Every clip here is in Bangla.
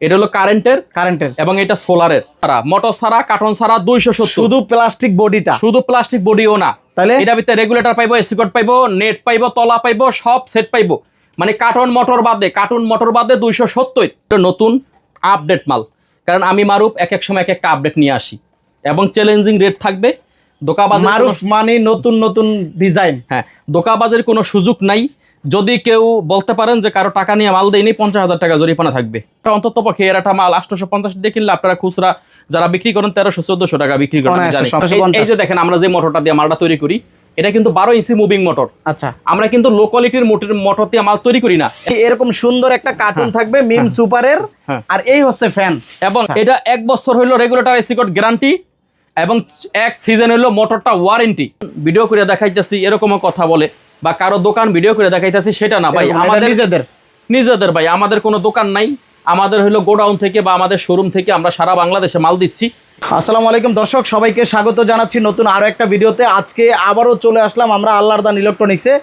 এটা হলো কারেন্টের কারেন্টের এবং এটা সোলারের ছাড়া মোটর ছাড়া কার্টন ছাড়া দুইশো শুধু প্লাস্টিক বডিটা শুধু প্লাস্টিক বডিও না। তাহলে? এটা ভিতরে রেগুলেটর পাইবো এসি কোড পাইবো নেট পাইবো তলা পাইবো সব সেট পাইবো। মানে কার্টন মোটর বাদে কার্টুন মোটর বাদে দুইশো সত্তর। এটা নতুন আপডেট মাল। কারণ আমি মারুপ এক এক সময় এক একটা আপডেট নিয়ে আসি। এবং চ্যালেঞ্জিং রেট থাকবে। দোকাবাজের কোনো- মারুফ মানে নতুন নতুন ডিজাইন হ্যাঁ দোকাবাজের কোনো সুযোগ নাই। যদি কেউ বলতে পারেন যে কারও টাকা নিয়ে মাল দেয়নি পঞ্চাশ হাজার টাকা জরিমানা থাকবে। অন্তত পক্ষে এর একটা মাল আটশোশো পঞ্চাশ দিয়ে কিনলে আপনারা খুচরা যারা বিক্রি করেন তেরোশো চোদ্দশো টাকা বিক্রি করেন আমি অনায়াসে জানি। 750 এই- যে দেখেন আমরা যে মোটরটা দিয়ে মালটা তৈরি করি এটা কিন্তু বারো ইঞ্চি মুভিং মোটর আচ্ছা। আমরা কিন্তু লো কোয়ালিটির মোটর মোটর দিয়ে মাল তৈরি করি না। এরকম সুন্দর একটা কার্টুন থাকবে মিম সুপারের হ্যাঁ। আর এই হচ্ছে ফ্যান এবং আচ্ছা। এটা এক বছর হইল রেগুলেটর এসি কোড গ্যারান্টি এবং এক সিজন হইল মোটরটা ওয়ারেন্টি ভিডিও করে দেখাইতেছি এরকমও কথা বলে। বা কারও দোকান ভিডিও করে দেখাইতেছি সেটা না ভাই আমাদের নিজেদের। নিজেদের ভাই আমাদের কোনো দোকান নাই। আমাদের হলো গোডাউন থেকে বা আমাদের শোরুম থেকে আমরা সারা বাংলাদেশে মাল দিচ্ছি। আসসালামু আলাইকুম দর্শক সবাইকে স্বাগত জানাচ্ছি নতুন আরও একটা ভিডিওতে। আজকে আবারও চলে আসলাম আমরা আল্লাহর দান ইলেকট্রনিক্সে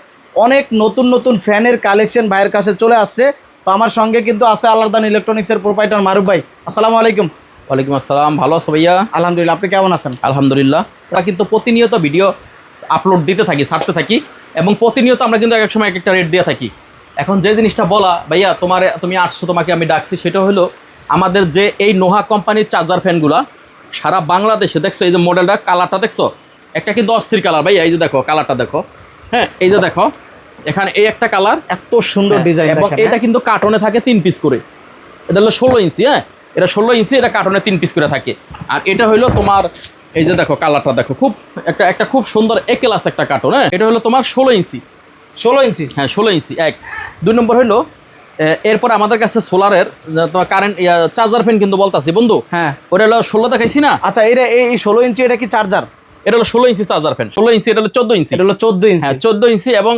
অনেক নতুন নতুন ফ্যানের কালেকশন ভাইয়ের কাছে চলে আসছে। তো আমার সঙ্গে কিন্তু আছে আল্লাহর দান ইলেকট্রনিক্সের প্রোপাইটার মারুফ ভাই। আসসালামু আলাইকুম। ওয়ালাইকুম আসসালাম ভালো আছো ভাইয়া? আলহামদুলিল্লাহ আপনি কেমন আছেন? আলহামদুলিল্লাহ। কিন্তু প্রতিনিয়ত ভিডিও আপলোড দিতে থাকি ছাড়তে থাকি এবং প্রতিনিয়ত আমরা কিন্তু এক এক সময় এক একটা রেট দিয়ে থাকি। এখন যে জিনিসটা বলা ভাইয়া তোমার তুমি আসছো তোমাকে আমি ডাকছি সেটা হলো আমাদের যে এই নোহা কোম্পানির চার্জার ফ্যানগুলা সারা বাংলাদেশে দেখছ এই যে মডেলটা কালারটা দেখছ? একটা কিন্তু অস্থির কালার ভাইয়া এই যে দেখো কালারটা দেখো। হ্যাঁ এই যে দেখো এখানে এই একটা কালার এত সুন্দর ডিজাইন এবং এটা কিন্তু কার্টনে থাকে তিন পিস করে। এটা হলো ষোলো ইঞ্চি হ্যাঁ? এটা ষোলো ইঞ্চি এটা কার্টনে তিন পিস করে থাকে। আর এটা হলো তোমার এই যে দেখো কালারটা দেখো খুব একটা একটা খুব সুন্দর এ ক্লাস একটা কার্টন হ্যাঁ? এটা হলো তোমার ষোলো ইঞ্চি। ষোলো ইঞ্চি? হ্যাঁ ষোলো ইঞ্চি এক। দুই নম্বর হলো এরপর আমাদের কাছে সোলারের তোমার কারেন্ট চার্জার ফ্যান কিন্তু বলতাছি বন্ধু। হ্যাঁ। ওটা হলো ষোলো দেখাইছি না? আচ্ছা এটা এই ষোলো ইঞ্চি এটা কি চার্জার এটা হলো ষোলো ইঞ্চি চার্জার ফ্যান ষোলো ইঞ্চি এটা হলো চোদ্দ ইঞ্চি। এটা হলো চোদ্দ ইঞ্চি। হ্যাঁ চোদ্দ ইঞ্চি এবং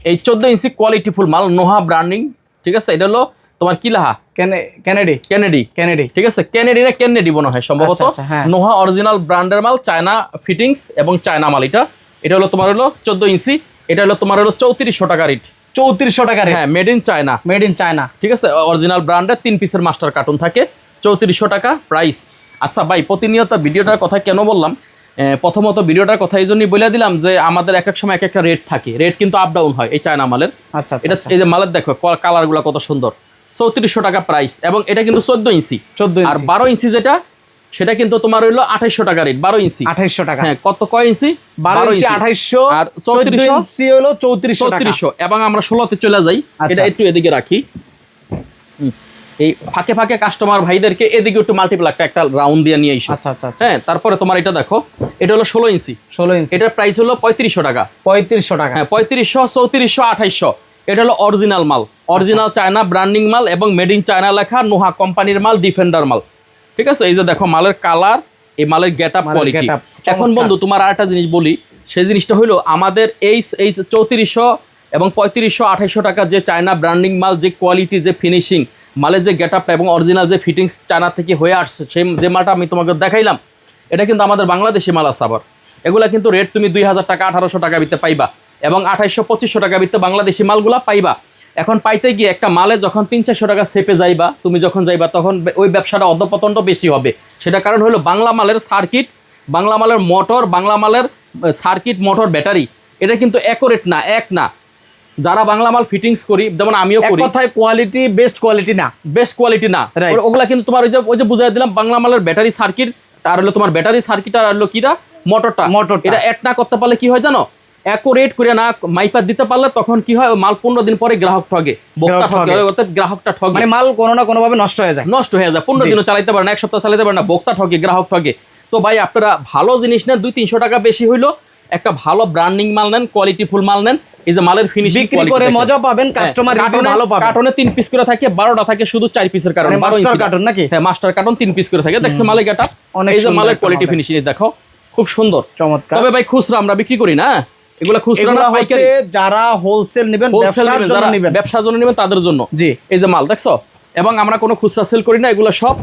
এই চোদ্দ ইঞ্চি কোয়ালিটি ফুল মাল নোহা ব্র্যান্ডিং ঠিক আছে? এটা হলো তোমার কিলাহা কেনেডি? কেনেডি। কেনেডি। ঠিক আছে কেনেডি না কেনেডি মনে হয় সম্ভবত। আচ্ছা, আচ্ছা, হ্যাঁ। নোহা অরিজিনাল ব্র্যান্ডের মাল চায়না ফিটিংস এবং চায়না মাল এটা। এটা হলো তোমার হলো চোদ্দ ইঞ্চি এটা হলো তোমার হলো চৌত্রিশশো টাকা রেট। চৌত্রিশশো টাকা হ্যাঁ made in China made in China ঠিক আছে অরিজিনাল ব্র্যান্ডের তিন পিসের মাস্টার কার্টুন থাকে চৌত্রিশশো টাকা প্রাইস আচ্ছা ভাই প্রতিনিয়ত ভিডিওটার কথা কেন বললাম? প্রথমত ভিডিওটার কথা এই জন্যই বলে দিলাম যে আমাদের এক এক সময় এক একটা রেট থাকে। রেট কিন্তু আপ ডাউন হয় এই চায়না মালের। আচ্ছা এটা আচ্ছা। এই যে মালের দেখো কালারগুলো কত সুন্দর। চৌত্রিশশো টাকা প্রাইস এবং এটা কিন্তু চোদ্দ ইঞ্চি। চোদ্দ আর বারো ইঞ্চি যেটা সেটা কিন্তু তোমার হইল আঠাইশশো টাকা রেট বারো ইঞ্চি। আঠাইশশো টাকা। হ্যাঁ কত কয় ইঞ্চি? বারো ইঞ্চি আঠাইশশো আর চৌত্রিশশো? ইঞ্চি হলো চৌত্রিশশো চৌত্রিশশো। এবং আমরা ষোলোতে চলে যাই। আচ্ছা। এটা একটু এদিকে রাখি। এই ফাঁকে ফাঁকে কাস্টমার ভাইদেরকে এদিকে একটু মাল্টিপ্লাকটা একটা রাউন্ড দিয়ে নিয়ে এসো। আচ্ছা আচ্ছা আচ্ছা। হ্যাঁ তারপরে তোমার এটা দেখো। এটা হলো ষোলো ইঞ্চি। ষোলো ইঞ্চি। এটার প্রাইস হলো পঁয়ত্রিশশো টাকা। পঁয়ত্রিশশো টাকা। হ্যাঁ পঁয়ত্রিশশো চৌত্রিশশো আঠাইশশো। এটা হলো অরিজিনাল মাল। অরিজিনাল চায়না ব্র্যান্ডিং মাল এবং মেড ইন চায়না লেখা নোহা কোম্পানির মাল ডিফেন্ডার মাল। ঠিক আছে? এই যে দেখো মালের কালার এই মালের গেট আপ কোয়ালিটি এখন বন্ধু তোমার আরেকটা জিনিস বলি। সেই জিনিসটা হলো আমাদের এই এই চৌত্রিশশো এবং পঁয়ত্রিশশো আঠাইশশো টাকা যে চায়না ব্র্যান্ডিং মাল যে কোয়ালিটি যে ফিনিশিং মালের যে গেট আপটা এবং অরিজিনাল যে ফিটিংস চায়না থেকে হয়ে আসছে সেই যে মালটা আমি তোমাকে দেখাইলাম এটা কিন্তু আমাদের বাংলাদেশি মাল আছে আবার। এগুলা কিন্তু রেট তুমি দুই হাজার টাকা আঠারোশো টাকা ভিত্তে পাইবা। এবং আঠাইশশো পঁচিশশো টাকা ভিত্তে বাংলাদেশি মালগুলা পাইবা। এখন পাইতে গিয়ে একটা মালে যখন তিন চারশো টাকা সেপে যাইবা তুমি যখন যাইবা তখন ওই ব্যবসাটা অধপতনটা বেশি হবে। সেটা কারণ হলো বাংলা মালের সার্কিট বাংলা মালের মোটর বাংলা মালের সার্কিট মোটর ব্যাটারি। এটা কিন্তু অ্যাকোরেট না এক না। যারা বাংলা মাল ফিটিংস করি যেমন আমিও করি। কথায় কোয়ালিটি বেস্ট কোয়ালিটি না। বেস্ট কোয়ালিটি না. ওগুলা কিন্তু তোমার ওই যে ওই যে বুঝাই দিলাম বাংলা মালের ব্যাটারি সার্কিট আর হলো তোমার ব্যাটারি সার্কিট আর হলো কিরা? মোটরটা। মোটরটা। এটা অ্যাড না করতে পারলে কি হয় জানো? অ্যাকোরেট করে না মাইপার দিতে পারলে তখন কি হয়? মাল পনেরো দিন পরে গ্রাহক ঠগে। ভোক্তা ঠগে। অর্থাৎ গ্রাহকটা ঠগে। মানে মাল কোনো না কোনো ভাবে নষ্ট হয়ে যায়। নষ্ট হয়ে যায়। পনেরো। দিনও চালাইতে পারে না এক সপ্তাহ চালাইতে পারে না ভোক্তা ঠগে গ্রাহক ঠগে। তো ভাই আপনারা ভালো জিনিস নেন দুই তিনশো টাকা বেশি হইল একটা ভালো ব্র্যান্ডিং মাল নেন কোয়ালিটি ফুল মাল নেন এই যে মালের ফিনিশিং বিক্রি করে মজা পাবেন কাস্টমার রিভিউ ভালো পাবেন। কার্টনে তিন পিস করে থাকে বারোটা থাকে শুধু চার পিসের কারণে মানে বারো master ইঞ্চি carton নাকি? হ্যাঁ মাস্টার কার্টন তিন পিস করে থাকে। দেখছে মালের গেটা এই যে মালের কোয়ালিটি ফিনিশিং দেখো খুব সুন্দর। চমৎকার। তবে ভাই খুচরা আমরা বিক্রি করি না? এগুলা খুচরা না পাইকারি? যারা হোলসেল নেবেন ব্যবসার জন্য নেবেন। ব্যবসার জন্য নেবেন তাদের জন্য। জি। এই যে মাল দেখছ? এবং আমরা কোনো খুচরা সেল করি না এগুলো সব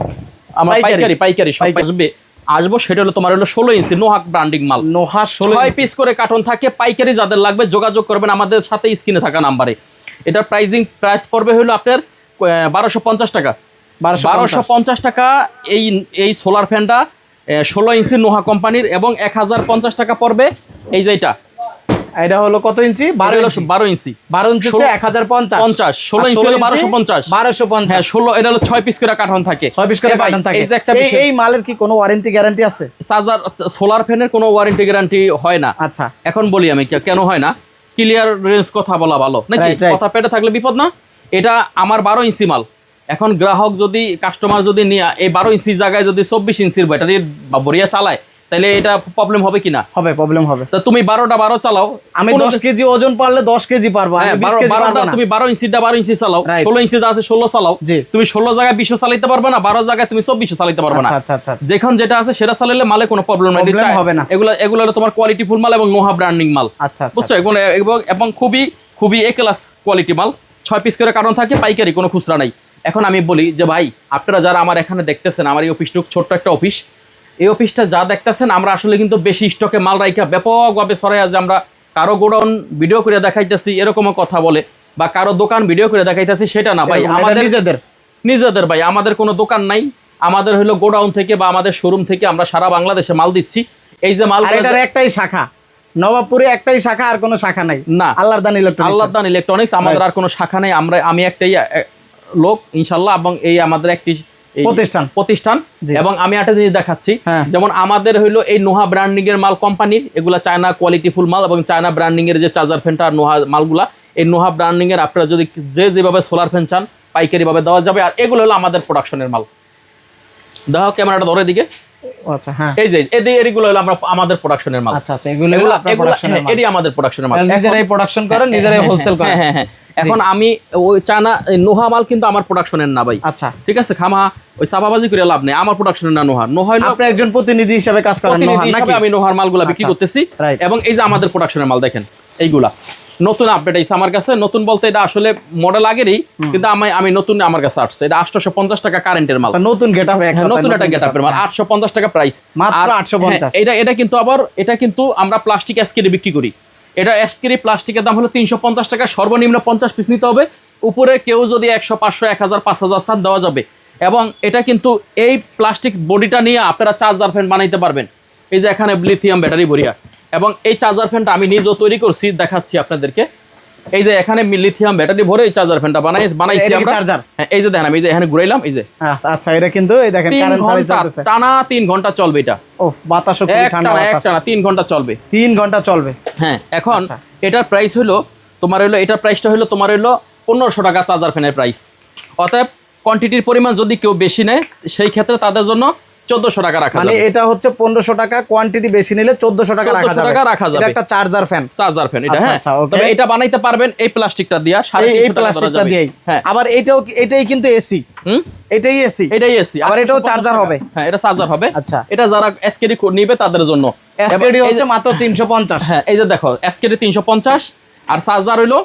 আমরা পাইকারি। পাইকারি সব আসবে আসব সেটা হলো তোমার হলো ষোলো ইঞ্চি নোহাক ব্র্যান্ডিং মাল। নোহা ষোলো ছয় পিস করে কার্টন থাকে পাইকারি যাদের লাগবে যোগাযোগ করবেন আমাদের সাথে স্ক্রিনে থাকা নাম্বারে এটার প্রাইজিং প্রাইস পড়বে হলো আপনার বারোশো পঞ্চাশ টাকা। বারোশো পঞ্চাশ। টাকা এই এই সোলার ফ্যানটা ষোলো ইঞ্চি নোহা কোম্পানির এবং এক হাজার পঞ্চাশ টাকা পড়বে। এই যে এটা হলো কত ইঞ্চি? বারো বারো ইঞ্চি। বারো ইঞ্চি এক হাজার পঞ্চাশ পঞ্চাশ। ষোলো ইঞ্চি হলো বারোশো পঞ্চাশ। বারোশো পঞ্চাশ। হ্যাঁ ষোলো এটা হলো ছয় পিস করে থাকে। ছয় পিস করে কার্টন থাকে। এই মালের কি কোনো ওয়ারেন্টি গ্যারান্টি আছে? চার্জার সোলার ফ্যানের কোনো ওয়ারেন্টি গ্যারান্টি হয় না। আচ্ছা। এখন বলি আমি কেন হয় না? ক্লিয়ার রেঞ্জ কথা বলা ভালো। নাকি. কথা পেটে থাকলে বিপদ না? এটা আমার বারো ইঞ্চি মাল। এখন গ্রাহক যদি কাস্টমার যদি নিয়ে এই বারো ইঞ্চি জায়গায় যদি চব্বিশ ইঞ্চির ব্যাটারি বরিয়া চালায় তাহলে এটা প্রবলেম হবে কিনা? হবে প্রবলেম হবে। তা তুমি বারোটা বারো চালাও। আমি দশ কেজি ওজন পারলে দশ কেজি পারব হ্যাঁ, বারোটা। তুমি বারো ইঞ্চিটা বারো ইঞ্চি চালাও. ষোলো ইঞ্চি যা আছে ষোলো চালাও। তুমি ষোলো জায়গায় বিশও চালাইতে পারবে না বারো জায়গায় তুমি চব্বিশও চালাইতে পারবে না। আচ্ছা আচ্ছা আচ্ছা যেখান যেটা আছে সেটা চালালে মালে কোনো প্রবলেম নাই। হবে না। এগুলো এগুলো তোমার কোয়ালিটি ফুল মাল এবং নোহা ব্র্যান্ডিং মাল। আচ্ছা বুঝছ? এবং এবং এবং খুবই খুবই এ ক্লাস কোয়ালিটি মাল। ছয় পিস করে কারণ থাকে পাইকারি কোনো খুচরা নাই। এখন আমি বলি যে ভাই আপনারা যারা আমার এখানে দেখতেছেন আমার এই অফিসটুক ছোট্ট একটা অফিস এই অফিসটা যা দেখতেছেন আমরা আসলে কিন্তু বেশি স্টকে মাল রাইখা ব্যাপকভাবে সরাই যে আমরা কারও গোডাউন ভিডিও করে দেখাইতেছি এরকমও কথা বলে বা কারও দোকান ভিডিও করে দেখাইতেছি সেটা না ভাই আমাদের নিজেদের। নিজেদের ভাই আমাদের কোনো দোকান নাই আমাদের হলো গোডাউন থেকে বা আমাদের শোরুম থেকে আমরা সারা বাংলাদেশে মাল দিচ্ছি এই যে মাল এটার একটাই শাখা নবাবপুরে একটাই শাখা আর কোনো শাখা নাই। না। আল্লাহর দান ইলেকট্রনিক্স আল্লাহ দান ইলেকট্রনিক্স আমাদের আর কোনো শাখা নাই আমরা আমি একটাই লোক ইনশাল্লাহ এবং এই আমাদের একটি প্রতিষ্ঠান। প্রতিষ্ঠান। এবং আমি একটা জিনিস দেখাচ্ছি। হ্যাঁ। যেমন আমাদের হইল এই নোহা ব্র্যান্ডিং এর মাল কোম্পানির এগুলা চায়না কোয়ালিটি ফুল মাল এবং চায়না ব্র্যান্ডিং এর যে চার্জার ফ্যানটা আর নোহা মালগুলা এই নোহা ব্র্যান্ডিং এর আপনারা যদি যে যেভাবে সোলার ফ্যান চান পাইকারি ভাবে দেওয়া যাবে। আর এগুলো হলো আমাদের প্রোডাকশনের মাল। দেখো ক্যামেরাটা ধরে দিকে আচ্ছা হ্যাঁ। এই যে এগুলো হলো আমরা আমাদের প্রোডাকশনের মাল। আচ্ছা আচ্ছা এগুলো এগুলো আপনার এগুলো production এর হ্যাঁ, মাল। এটি আমাদের প্রোডাকশনের মাল। নিজেরাই প্রোডাকশন করেন নিজেরাই হোলসেল করেন। হ্যাঁ হ্যাঁ হ্যাঁ। এখন আমি ওই চানা নোহা মাল কিন্তু আমার প্রোডাকশনের না ভাই। আচ্ছা। ঠিক আছে খামা ওই চাপাবাজি করে লাভ নেই আমার প্রোডাকশনের না নোহা। নোহা হলো আপনি একজন প্রতিনিধি হিসেবে কাজ করেন প্রতিনিধি নোহার হিসাবে নাকি? আমি নোহার মালগুলা বিক্রি আচ্ছা, করতেছি. এবং এই যে আমাদের প্রোডাকশনের মাল দেখেন এইগুলা। নতুন আপডেট আইছে আমার কাছে। নতুন বলতে এটা আসলে মডেল আগেরই কিন্তু আমি আমি নতুন আমার কাছে আসছে। এটা আটশো পঞ্চাশ টাকা কারেন্টের মাল। আচ্ছা নতুন গেটআপ হ্যাঁ নতুন একটা গেটআপের মাল। আটশো পঞ্চাশ টাকা প্রাইস মাত্র 850 এটা এটা কিন্তু আবার এটা কিন্তু আমরা প্লাস্টিক অ্যাসকেরি বিক্রি করি। এটা অ্যাসকেরি প্লাস্টিকের দাম হলো তিনশো পঞ্চাশ টাকা। সর্বনিম্ন পঞ্চাশ পিস নিতে হবে। উপরে কেউ যদি একশো পাঁচশো এক হাজার পাঁচ হাজার সাত দেওয়া যাবে। এবং এটা কিন্তু এই প্লাস্টিক বডিটা নিয়ে আপনারা চার্জার ফ্যান বানাইতে পারবেন। এই যে এখানে লিথিয়াম ব্যাটারি ভরিয়া। এবং এই চার্জার ফ্যানটা আমি নিজেও তৈরি করছি দেখাচ্ছি আপনাদেরকে। এই যে এখানে লিথিয়াম ব্যাটারি ভরে এই চার্জার ফ্যানটা বানাই বানাইছি আমরা? হ্যাঁ এই যে দেখেন আমি এই যে এখানে ঘুরাইলাম এই যে। আচ্ছা এটা কিন্তু এই দেখেন কারেন্ট টানা তিন ঘণ্টা চলবে এটা। ও ঠান্ডা বাতাস। টানা তিন ঘণ্টা চলবে। তিন ঘণ্টা চলবে। হ্যাঁ এখন আচ্ছা। এটার প্রাইস হলো তোমার হলো এটার প্রাইসটা হলো তোমার হলো পনেরোশো টাকা চার্জার ফ্যানের প্রাইস অতএব কোয়ান্টিটির পরিমাণ যদি কেউ বেশি নেয় সেই ক্ষেত্রে তাদের জন্য চোদ্দশো টাকা রাখা মানে এটা হচ্ছে টাকা কোয়ান্টিটি বেশি নিলে টাকা রাখা যাবে। টাকা রাখা যাবে। একটা চার্জার ফ্যান চার্জার ফ্যান এটা আচ্ছা, হ্যাঁ। আচ্ছা, তবে এটা বানাইতে পারবেন এই প্লাস্টিকটা দিয়া এই প্লাস্টিকটা দিয়েই। হ্যাঁ। আবার এটাও এটাই কিন্তু এসি হুম? এটাই এসি এটাই এসি আবার এটাও চার্জার হবে? হ্যাঁ এটা চার্জার হবে। আচ্ছা। এটা যারা এসকেডি নিবে তাদের জন্য। এসকেডি হচ্ছে মাত্র তিনশো পঞ্চাশ। হ্যাঁ এই যে দেখো এসকেডি তিনশো পঞ্চাশ আর চার্জার হইল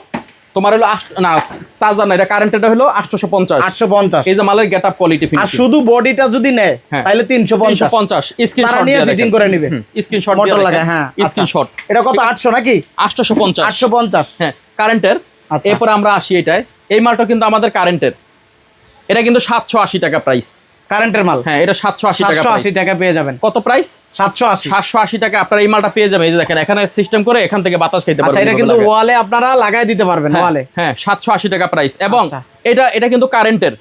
তোমার হলো না চার্জার না এটা কারেন্টের হলো আটশোশো পঞ্চাশ আটশো পঞ্চাশ এই যে মালের গেট আপ কোয়ালিটি আর শুধু বডিটা যদি নেয় হ্যাঁ। তাহলে তিনশো তিনশো পঞ্চাশ পঞ্চাশ তারা স্ক্রিনশট নিয়ে দিয়ে ফিটিং করে নিবে। স্ক্রিনশট মোটর লাগায় হ্যাঁ স্ক্রিনশট আচ্ছা। এটা কত আটশো নাকি? আটশোশো পঞ্চাশ আটশো পঞ্চাশ হ্যাঁ কারেন্টের আচ্ছা। এরপর আমরা আসি এটায়। এই মালটা কিন্তু আমাদের কারেন্টের এটা কিন্তু সাতশো আশি টাকা প্রাইস কারেন্টের মাল। হ্যাঁ এটা সাতশো আশি টাকা। টাকা পেয়ে যাবেন। কত প্রাইস সাতশো আশি। সাতশো আশি টাকা আপনার এই মালটা পেয়ে যাবেন। এই যে দেখেন এখানে সিস্টেম করে এখান থেকে বাতাস খাইতে আচ্ছা পারবেন এটা কিন্তু ওয়ালে আপনারা দিতে পারবেন হ্যাঁ, ওয়ালে হ্যাঁ সাতশো আশি টাকা প্রাইস এবং আচ্ছা। এটা এটা কিন্তু কারেন্টের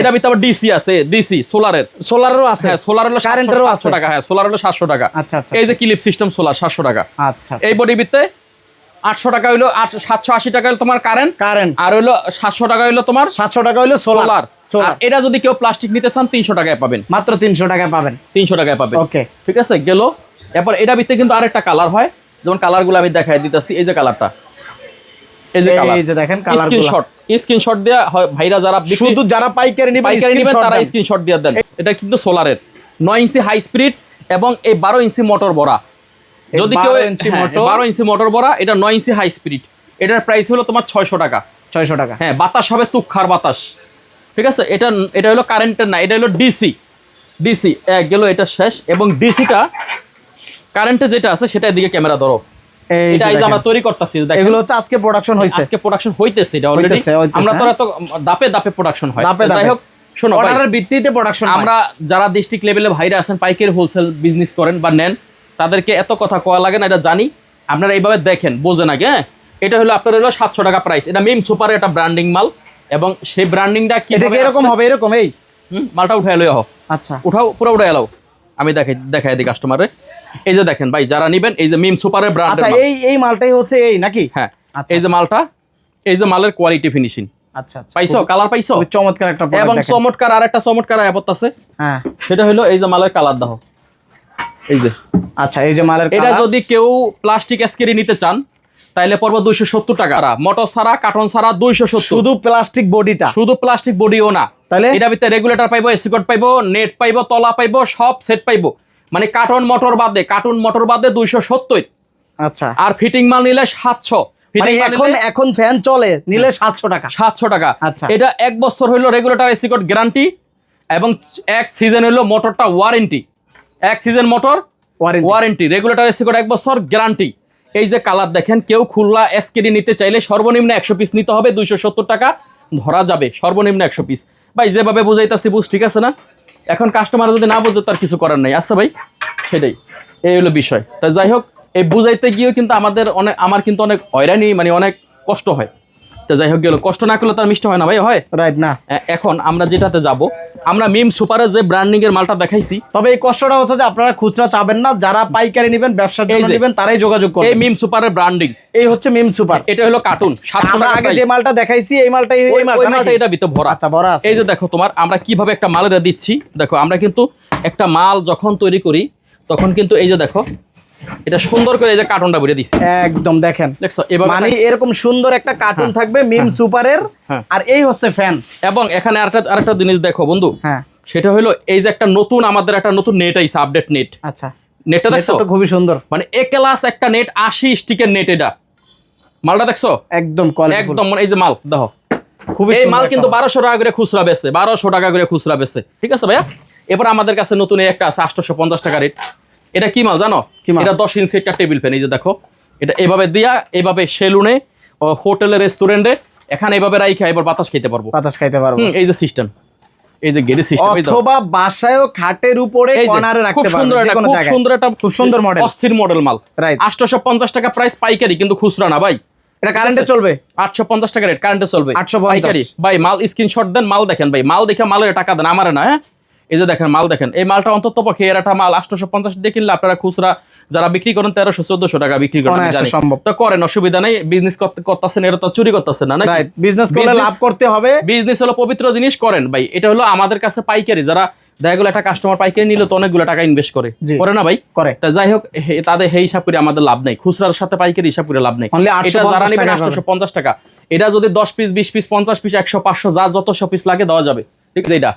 এটা ভিতরে ডিসি আছে ডিসি সোলারের সোলারেরও আছে। হ্যাঁ সোলার হলো কারেন্টেরও কারেন্টেরও আছে। টাকা হ্যাঁ সোলার হলো সাতশো টাকা। আচ্ছা, আচ্ছা। এই যে ক্লিপ সিস্টেম সোলার সাতশো টাকা। আচ্ছা এই বডি বিতে আটশো টাকা হইল সাতশো আশি টাকা হলো তোমার কারেন্ট কারেন্ট আর হইল সাতশো টাকা হইল তোমার সাতশো টাকা হইল সোলার এটা যদি কেউ প্লাস্টিক নিতে চান তিনশো টাকায় পাবেন। মাত্র তিনশো টাকায় পাবেন। তিনশো টাকায় পাবেন। ওকে ঠিক আছে গেল। এরপর এটা ভিতরে কিন্তু আরেকটা কালার হয়। যেমন কালারগুলো আমি দেখাই দিতেছি এই যে কালারটা এই যে এই- কালার এই যে দেখেন colour গুলা। স্ক্রিনশট স্ক্রিনশট দেয়া ভাইরা যারা বিক্রি- শুধু যারা পাইকারি নিবে পাইকারি নেবেন তারা স্ক্রিনশট দিয়ে দেন। এটা কিন্তু সোলারের নয় ইঞ্চি হাই স্পিড এবং এই বারো ইঞ্চি মোটর বড়া। যদি কেউ 12 ইঞ্চি motor- বারো ইঞ্চি মোটর বড়া এটা নয় ইঞ্চি হাই স্পিড এটার প্রাইস হলো তোমার ছয়শো টাকা। ছয়শো টাকা। হ্যাঁ বাতাস হবে তুক্ষার বাতাস। ঠিক আছে? এটা এটা হলো কারেন্টের না এটা হলো ডিসি ডিসি এক গেল এটা শেষ। এবং ডিসিটা কারেন্টে যেটা আছে সেটা এদিকে ক্যামেরা ধরো। এটা। আমরা তৈরি করতেছি এগুলো হচ্ছে আজকে প্রোডাকশন হয়েছে আজকে প্রোডাকশন হইতেছে এটা অলরেডি হইতেছে, হইতেছে, আমরা তো হ্যাঁ। এত দাপে দাপে প্রোডাকশন হয়। দাপে যাই হোক শোনো অর্ডারের ভিত্তিতে প্রোডাকশন আমরা যারা ডিস্ট্রিক্ট লেভেলে ভাইরা আছেন পাইকারি হোলসেল বিজনেস করেন বা নেন তাদেরকে এত কথা কয়া লাগে না এটা জানি। আপনারা এইভাবে দেখেন বোঝেন আগে হ্যাঁ? এটা হলো আপনার হলো সাতশো টাকা প্রাইস এটা মিম সুপার এটা ব্র্যান্ডিং মাল এবং সেই ব্র্যান্ডিংটা কি এরকম হবে এরকম এই? মালটা উঠাই লই আচ্ছা। উঠাও পুরো উঠাই এলাও আমি দেখাই দেখাই দিই কাস্টমারে এই যে দেখেন ভাই যারা নিবেন এই যে মিম সুপারের ব্র্যান্ড আচ্ছা এই এই মালটাই হচ্ছে এই নাকি? হ্যাঁ আচ্ছা, এই যে মালটা এই যে মালের কোয়ালিটি ফিনিশিং আচ্ছা আচ্ছা। পাইছো? কালার পাইছো? চমৎকার একটা এবং চমৎকার আর একটা চমৎকার আয়াপত আছে। হ্যাঁ। সেটা হলো এই যে মালের কালার দাও। এই যে। আচ্ছা এই যে মালের এটা। যদি কেউ প্লাস্টিক স্কেরি নিতে চান তাহলে পড়ব দুইশো সত্তর টাকা। মোটর ছাড়া কার্টন ছাড়া দুইশো সত্তর। শুধু প্লাস্টিক বডিটা শুধু প্লাস্টিক বডিও না। তাহলে? এটা ভিতরে রেগুলেটর পাইবো এসি কোড পাইবো নেট পাইবো তলা পাইবো সব সেট পাইবো। মানে কার্টন মোটর বাদে কার্টুন মোটর বাদে দুইশো সত্তর। আচ্ছা। আর ফিটিং মাল নিলে সাতশো। মানে এখন এখন ফ্যান চলে নিলে সাতশো টাকা। সাতশো টাকা। আচ্ছা। এটা এক বছর হইল রেগুলেটর এসি গ্যারান্টি এবং এক সিজন হইল মোটরটা ওয়ারেন্টি এক season motor warranty regulator AC code এক বছর গ্যারান্টি এই যে কালার দেখেন, কেউ খুলনা এসকেডি নিতে চাইলে সর্বনিম্ন একশো পিস নিতে হবে, দুইশো সত্তর টাকা ধরা যাবে, সর্বনিম্ন একশো পিস ভাই, যেভাবে বুঝাইতেছি, বুঝ ঠিক আছে না? এখন কাস্টমার যদি না বুঝে, তার কিছু করার নাই। আচ্ছা ভাই, সেটাই। এই হলো বিষয়। তা যাই হোক, এই বুঝাইতে গিয়েও কিন্তু আমাদের অনেক আমার কিন্তু অনেক হয়রানি মানে অনেক কষ্ট হয়। তা যাই হোক গেল। কষ্ট না করলে তার মিষ্টি হয় না ভাই হয়? রাইট না। এখন আমরা যেটাতে যাব আমরা মিম সুপারের যে ব্র্যান্ডিং এর মালটা দেখাইছি তবে এই কষ্টটা হচ্ছে যে আপনারা খুচরা চাবেন না যারা পাইকারি নেবেন ব্যবসার জন্য নেবেন তারাই যোগাযোগ এই করবেন মিম সুপারের ব্র্যান্ডিং এই হচ্ছে মিম সুপার। এটা হলো কার্টুন সাতশো আমরা টাকা আগে যে মালটা দেখাইছি এই মালটাই এই মালটা? এটা ভিতরে ভরা। আচ্ছা বড় আছে। এই যে দেখো তোমার আমরা কীভাবে একটা মালের দিচ্ছি দেখো আমরা কিন্তু একটা মাল যখন তৈরি করি তখন কিন্তু এই যে দেখো এটা সুন্দর করে এই যে কার্টুনটা ভরে দিচ্ছি একদম দেখেন। দেখছ? এভাবে মানে এরকম সুন্দর একটা কার্টুন থাকবে মিম সুপারের। হ্যাঁ। আর এই হচ্ছে ফ্যান এবং এখানে আরেকটা আরেকটা জিনিস দেখো বন্ধু। হ্যাঁ। সেটা হলো এই যে একটা নতুন আমাদের একটা নতুন নেট আইছে আপডেট নেট আচ্ছা। নেটটা দেখছ? তো খুবই সুন্দর। মানে এ ক্লাস একটা নেট আশি স্টিকের নেট এটা। মালটা দেখছ? একদম কোয়ালিটি একদম মানে এই যে মাল দেখো। খুবই এই মাল কিন্তু বারোশো টাকা করে খুচরা বেচে বারোশো টাকা করে খুচরা বেচে। ঠিক আছে ভাইয়া? এবার আমাদের কাছে নতুন এই একটা আছে আটশোশো পঞ্চাশ টাকা রেট এটা কি মাল জানো? এটা দশ ইঞ্চি একটা টেবিল ফ্যান এই যে দেখো। এটা এভাবে দিয়া এভাবে সেলুনে হোটেলে রেস্টুরেন্টে এখানে এভাবে রাইখা এবার বাতাস খেতে পারব। বাতাস খাইতে পারব। এই যে সিস্টেম এই যে গেরি সিস্টেম অথবা বাসায়ও খাটের উপরে কর্নারে সুন্দর একটা খুব সুন্দর একটা খুব সুন্দর মডেল অস্থির মডেল মাল। রাইট টাকা প্রাইস পাইকারি কিন্তু খুচরা না ভাই। এটা কারেন্টে চলবে? আটশো পঞ্চাশ টাকা রেট কারেন্টে চলবে। 850 পাইকারি। ভাই মাল স্ক্রিনশট দেন মাল দেখেন ভাই। মাল দেখে মালের টাকা দেন আমার না হ্যাঁ? এই যে দেখেন মাল দেখেন। এই মালটা অন্তত পক্ষে এর একটা মাল আটশোশো পঞ্চাশ দিয়ে কিনলে আপনারা খুচরা যারা বিক্রি করেন তেরোশো চোদ্দশো টাকা বিক্রি করেন। সম্ভব। তো করেন অসুবিধা নেই বিজনেস করতে করতেছেন এরা তো চুরি করতেছেন না বিজনেস করলে লাভ করতে হবে। বিজনেস হলো পবিত্র জিনিস করেন ভাই। এটা হলো আমাদের কাছে পাইকারি যারা দেখা গেলো একটা কাস্টমার পাইকারি নিলে তো অনেকগুলো টাকা ইনভেস্ট করে। করে না ভাই? করে। তা যাই হোক তাদের সেই হিসাব করে আমাদের লাভ নেই। খুচরার সাথে পাইকারি হিসাব করে লাভ নেই। এটা যারা নেবেন আটশোশো পঞ্চাশ টাকা। এটা যদি দশ পিস বিশ পিস পঞ্চাশ পিস একশো পাঁচশো যা যত পিস লাগে দেওয়া যাবে। ঠিক আছে এটা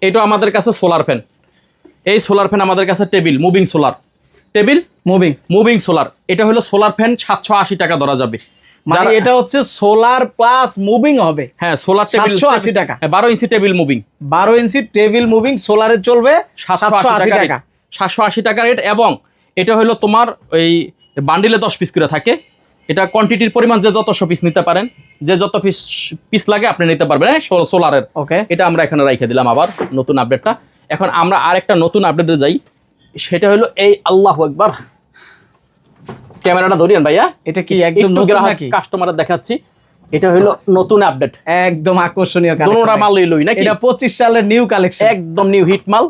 এটা আমাদের কাছে সোলার ফ্যান এই সোলার ফ্যান আমাদের কাছে table moving solar table moving moving solar এটা হলো সোলার ফ্যান সাতশো আশি টাকা ধরা যাবে। মানে এটা হচ্ছে সোলার প্লাস মুভিং হবে। হ্যাঁ সোলার টেবিল 780 টাকা। বারো ইঞ্চি টেবিল মুভিং বারো ইঞ্চি টেবিল মুভিং সোলারে চলবে সাতশো আশি টাকা সাতশো আশি টাকা রেট এবং এটা হলো তোমার ওই বান্ডিলে দশ পিস করে থাকে। এটা কোয়ান্টিটির পরিমাণ যে যত পিস নিতে পারেন যে যত পিস পিস লাগে আপনি নিতে পারবেন হ্যাঁ সোলারের। ওকে এটা আমরা এখানে রেখে দিলাম আবার নতুন আপডেটটা এখন আমরা আরেকটা নতুন আপডেটে যাই। সেটা হলো এই আল্লাহ একবার ক্যামেরাটা ধরিয়েন ভাইয়া। এটা কি একদম নতুন নাকি? কাস্টমারের দেখাচ্ছি। এটা হলো নতুন আপডেট একদম আকর্ষণীয় দোনোটা। মাল লই নাকি? এটা পঁচিশ সালের নিউ কালেকশন একদম নিউ হিট মাল।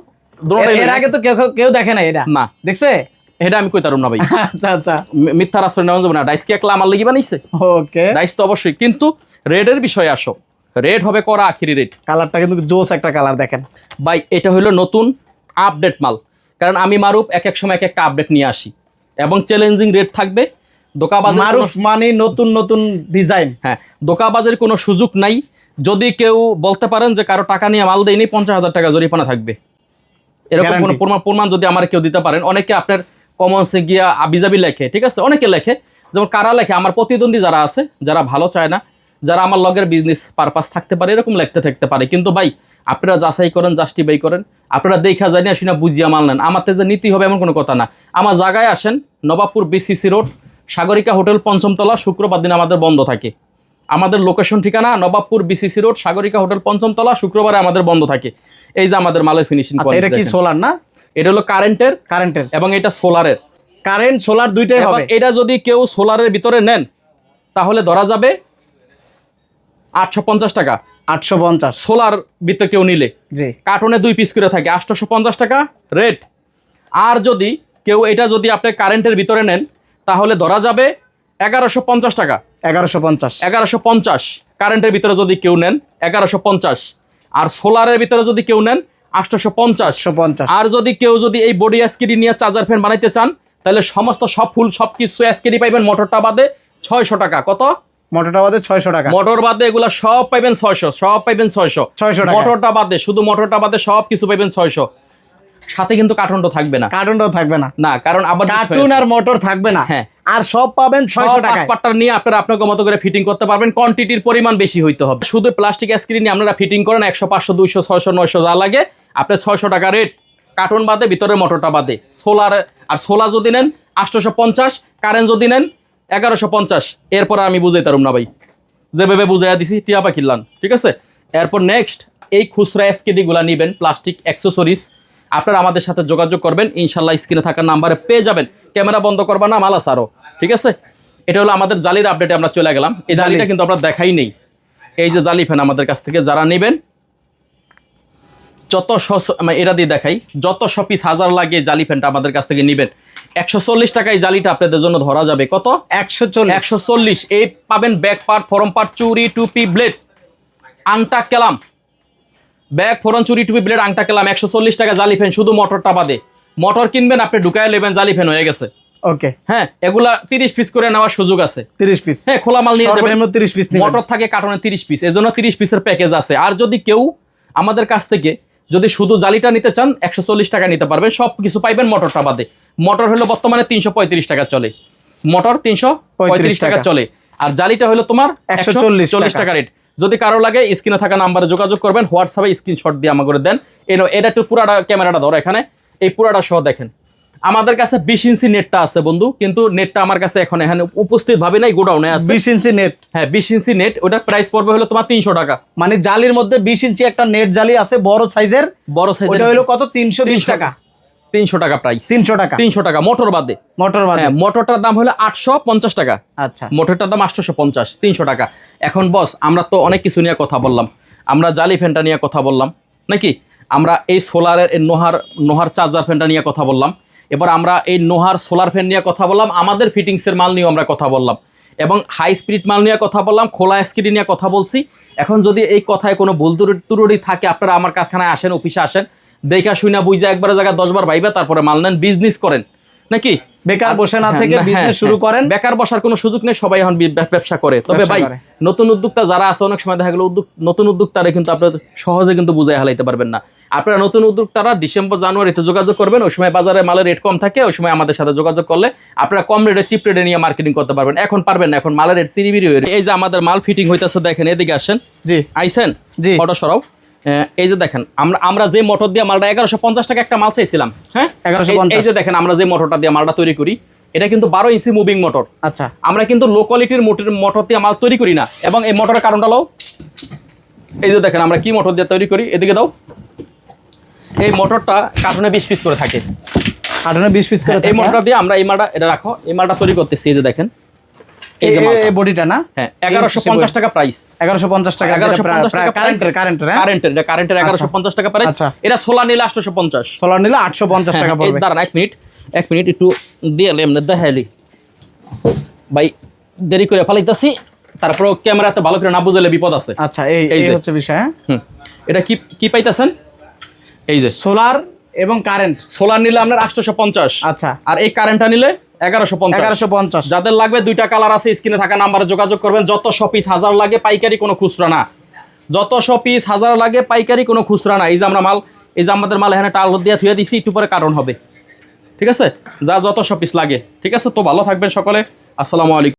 দোনোটাই এর আগে তো কেউ কেউ দেখে না এটা। না। দেখছে? এটা আমি কইতারুম না ভাই। আচ্ছা আচ্ছা। মিথ্যার আশ্রয় নেওয়া যাবে না। ডাইস কি একলা আমার লেগে বানাইছে? ওকে। ডাইস তো অবশ্যই। কিন্তু রেডের বিষয়ে আসো। রেড হবে করা আখিরি রেট কালারটা কিন্তু জোস একটা কালার দেখেন। ভাই এটা হলো নতুন আপডেট মাল। কারণ আমি মারুপ এক এক সময় এক একটা আপডেট নিয়ে আসি। এবং চ্যালেঞ্জিং রেট থাকবে। দোকাবাজের কোনো- মারুফ মানে নতুন নতুন ডিজাইন। হ্যাঁ দোকাবাজের কোনো সুযোগ নাই। যদি কেউ বলতে পারেন যে কারও টাকা নিয়ে মাল দেয়নি পঞ্চাশ হাজার টাকা জরিপানা থাকবে। এরকম কোনো প্রমাণ প্রমাণ যদি আমার কেউ দিতে পারেন অনেকে আপনার কমন্সে গিয়া আবিজাবি লেখে ঠিক আছে? অনেকে লেখে যেমন কারা লেখে? আমার প্রতিদ্বন্দ্বী যারা আছে যারা ভালো চায় না যারা আমার লগের বিজনেস পারপাস থাকতে পারে এরকম লিখতে থাকতে পারে। কিন্তু ভাই আপনারা যাচাই করেন জাস্টিফাই করেন। আপনারা দেখা জানি শুনে বুঝিয়া মাল নেন। আমার যে নীতি হবে এমন কোনো কথা না। আমার জায়গায় আসেন Nawabpur BCC road Sagarika hotel পঞ্চমতলা শুক্রবার দিন আমাদের বন্ধ থাকে। আমাদের লোকেশন ঠিকানা Nawabpur BCC road Sagarika hotel পঞ্চমতলা শুক্রবারে আমাদের বন্ধ থাকে। এই যে আমাদের মালের ফিনিশিং আচ্ছা এটা কি সোলার না? এটা হলো কারেন্টের কারেন্টের। এবং এটা সোলারের। কারেন্ট সোলার দুইটাই হবে। এটা যদি কেউ সোলারের ভিতরে নেন তাহলে ধরা যাবে আটশো পঞ্চাশ টাকা। আটশো পঞ্চাশ। সোলার ভিতরে কেউ নিলে। জি। কার্টুনে দুই পিস করে থাকে আটশোশো পঞ্চাশ টাকা রেট। আর যদি কেউ এটা যদি আপনি কারেন্টের ভিতরে নেন তাহলে ধরা যাবে এগারোশো পঞ্চাশ টাকা। এগারোশো পঞ্চাশ। এগারোশো পঞ্চাশ। কারেন্টের ভিতরে যদি কেউ নেন এগারোশো পঞ্চাশ। আর সোলারের ভিতরে যদি কেউ নেন আটশোশো পঞ্চাশ আর যদি কেউ যদি এই বডি অ্যাসকিডি নিয়ে চার্জার ফ্যান বানাইতে চান তাহলে সমস্ত সব ফুল সব কিছু অ্যাসকিডি পাইবেন। মোটরটা বাদে ছয়শো টাকা। কত? মোটরটা বাদে ছয়শো টাকা। মোটর বাদে এগুলা সব পাইবেন ছয়শো সব পাইবেন ছয়শো। 600 মোটরটা বাদে শুধু মোটরটা বাদে সব কিছু পাইবেন ছয়শো। সাথে কিন্তু কার্টনটা থাকবে না। কার্টুনটাও থাকবে না। না কারণ আবার কার্টুন আর মোটর থাকবে না। হ্যাঁ। আর সব পাবেন ছয়শো টাকা নিয়ে আপনারা আপনাকে মতো করে ফিটিং করতে পারবেন। কোয়ান্টিটির পরিমাণ বেশি হইতে হবে। শুধু প্লাস্টিক স্ক্রিন নিয়ে আপনারা ফিটিং করেন একশো পাঁচশো দুইশো ছয়শো নয়শো যা লাগে। আপনার ছয়শো টাকা রেট কার্টুন বাদে ভিতরে মোটরটা বাদে। সোলার আর সোলার যদি নেন আটশোশো পঞ্চাশ কারেন্ট যদি নেন এগারোশো পঞ্চাশ। এরপর আমি বুঝাই তারুম না ভাই। যেভাবে বুঝাইয়া দিছি টিয়া পাখিলান ঠিক আছে? এরপর নেক্সট এই খুচরা এসকেডিগুলো নেবেন প্লাস্টিক অ্যাক্সেসরিজ আপনারা আমাদের সাথে যোগাযোগ করবেন ইনশাল্লাহ স্ক্রিনে থাকা নাম্বারে পেয়ে যাবেন। ক্যামেরা বন্ধ করবা না মালা সারো ঠিক আছে? এটা হলো আমাদের জালির আপডেটে আমরা চলে গেলাম। এই জালিটা কিন্তু আমরা দেখাই নেই। এই যে জালি ফ্যান আমাদের কাছ থেকে যারা নেবেন যত মানে এটা দিয়ে দেখাই যত শ পিস হাজার লাগে জালি ফ্যানটা আমাদের কাছ থেকে নেবেন। একশো চল্লিশ টাকায় জালিটা আপনাদের জন্য ধরা যাবে। কত? একশো চল্লিশ। একশো চল্লিশ। এই পাবেন ব্যাক পার্ট ফরম পার্ট চুরি টুপি ব্লেড। আংটা কেলাম। ব্যাগ ফোরন চুরি টুপি ব্লেড আংটা কেলাম। একশো চল্লিশ টাকা জালি ফ্যান শুধু মোটরটা বাদে। মোটর কিনবেন আপনি ঢুকায় নেবেন জালি ফ্যান হয়ে গেছে। ওকে। হ্যাঁ এগুলা তিরিশ পিস করে নেওয়ার সুযোগ আছে। তিরিশ পিস হ্যাঁ খোলা মাল নিয়ে যাবেন। সর্বনিম্ন তিরিশ পিস মোটর থাকে কার্টনে তিরিশ পিস এই জন্য তিরিশ পিসের প্যাকেজ আছে। আর যদি কেউ আমাদের কাছ থেকে যদি শুধু জালিটা নিতে চান একশো চল্লিশ টাকা নিতে পারবেন। সব কিছু পাইবেন মোটরটা বাদে। মোটর হলো বর্তমানে তিনশো পঁয়ত্রিশ টাকা চলে। মোটর তিনশো পঁয়ত্রিশ টাকা। চলে। আর জালিটা হলো তোমার একশো চল্লিশ টাকা। টাকা রেট যদি কারও লাগে স্ক্রিনে থাকা নাম্বারে যোগাযোগ করবেন হোয়াটসঅ্যাপে স্ক্রিনশট দিয়ে আমাকে দেন। এটা একটু পুরাটা ক্যামেরাটা ধরো এখানে। এই পুরাটা সহ দেখেন। আমাদের কাছে বিশ ইঞ্চি নেটটা আছে বন্ধু কিন্তু নেটটা আমার কাছে এখন এখানে উপস্থিত ভাবে নাই গোডাউনে আছে। বিশ ইঞ্চি নেট। হ্যাঁ বিশ ইঞ্চি নেট ওটার প্রাইস পড়বে হলো তোমার তিনশো টাকা। মানে জালির মধ্যে বিশ ইঞ্চি একটা নেট জালি আছে বড় সাইজের। বড় সাইজ ওটা হলো কত? তিনশো বিশ টাকা। তিনশো টাকা প্রাইস তিনশো টাকা। তিনশো টাকা মোটর বাদে। মোটর বাদে। হ্যাঁ মোটরটার দাম হলো আটশো পঞ্চাশ টাকা। আচ্ছা। মোটরটার দাম আটশোশো পঞ্চাশ তিনশো টাকা। এখন বস আমরা তো অনেক কিছু নিয়ে কথা বললাম। আমরা জালি ফ্যানটা নিয়ে কথা বললাম নাকি? আমরা এই সোলারের, এই নোহার নোহার চার্জার ফ্যানটা নিয়ে কথা বললাম। এবার আমরা এই নোহার সোলার ফ্যান নিয়ে কথা বললাম, আমাদের ফিটিংসের মাল নিয়েও আমরা কথা বললাম। এবং হাই স্পিড মাল নিয়ে কথা বললাম, খোলা স্ক্রিন নিয়ে কথা বলছি। এখন যদি এই কথায় কোনো ভুল ত্রুটি- থাকে, আপনারা আমার কারখানায় আসেন অফিসে আসেন, দেখা শুনে বুঝে একবার জায়গায় দশবার ভাইবা, তারপরে মাল নেন বিজনেস করেন। নাকি? বেকার বসে না হ্যাঁ, থেকে হ্যাঁ, বিজনেস হ্যাঁ, শুরু করেন। বেকার বসার কোনো সুযোগ নেই সবাই এখন ব্যবসা করে। তবে ভাই নতুন উদ্যোক্তা যারা আছে অনেক সময় দেখা গেলো উদ্যোগ নতুন উদ্যোক্তারা কিন্তু আপনার সহজে কিন্তু বুঝাই হালাইতে পারবেন না। আপনারা নতুন উদ্যোক্তারা ডিসেম্বর জানুয়ারিতে যোগাযোগ করবেন ওই সময় বাজারে মালের রেট কম থাকে ওই সময় আমাদের সাথে যোগাযোগ করলে আপনারা কম রেটে চিপ রেটে নিয়ে মার্কেটিং করতে পারবেন। এখন পারবেন না এখন মালের রেট সিরিবিরি হয়ে এই যে আমাদের মাল ফিটিং হইতেছে দেখেন এদিকে আসেন। জি। আইসেন? জি। ফটো সরাও। এই যে দেখেন আমরা আমরা যে মোটর দিয়ে মালটা এগারোশো পঞ্চাশ টাকা একটা মাল চাইছিলাম হ্যাঁ? 1150 এই- যে দেখেন আমরা যে মোটরটা দিয়ে মালটা তৈরি করি এটা কিন্তু বারো ইঞ্চি মুভিং মোটর আচ্ছা। আমরা কিন্তু লো কোয়ালিটির মোটর মোটর দিয়ে মাল তৈরি করি না। এবং এই মোটরের কারণটা লো এই যে দেখেন আমরা কি মোটর দিয়ে তৈরি করি এদিকে দাও। এই মোটরটা কার্টুনে বিশ পিস করে থাকে। কার্টুনে বিশ পিস করে হ্যাঁ, এই মোটরটা দিয়ে আমরা এই মালটা এটা রাখো এই মালটা তৈরি করতেছি এই যে দেখেন। বডিটা না? হ্যাঁ এগারোশো পঞ্চাশ টাকা প্রাইস এগারোশো পঞ্চাশ টাকা এগারোশো পঞ্চাশ টাকা কারেন্টের কারেন্টের কারেন্টের এটা কারেন্টের এগারোশো পঞ্চাশ টাকা প্রাইস আচ্ছা। এটা সোলার নিলে আটশোশো পঞ্চাশ। সোলার নিলে আটশো পঞ্চাশ টাকা হ্যাঁ, পড়বে। দাঁড়ান এক মিনিট। এক মিনিট একটু দিয়ে এমনি দেখাইলি ভাই দেরি করে ফালাইতেছি। তারপর ক্যামেরাতে ভালো করে না বুঝলে বিপদ আছে। আচ্ছা এই এই। হচ্ছে বিষয় হ্যাঁ? এটা কি কি পাইতেছেন? এই যে। সোলার এবং কারেন্ট সোলার নিলে আপনার পঞ্চাশ। আচ্ছা। আর এই কারেন্টটা নিলে এগারোশো পঞ্চাশ। এগারোশো পঞ্চাশ। যাদের লাগবে দুইটা কালার আছে স্ক্রিনে থাকা নাম্বারে যোগাযোগ করবেন। যত শপিস হাজার লাগে পাইকারি কোনো খুচরা না। যত শপিস হাজার লাগে পাইকারি কোনো খুচরা না। এই যে আমরা মাল এই যে আমাদের মাল এখানে টাল দিয়ে থুয়ে দিছি একটু পরে কারণ হবে। ঠিক আছে? যা যত শপিস লাগে। ঠিক আছে? তো ভালো থাকবেন সকলে। আসসালামু আলাইকুম।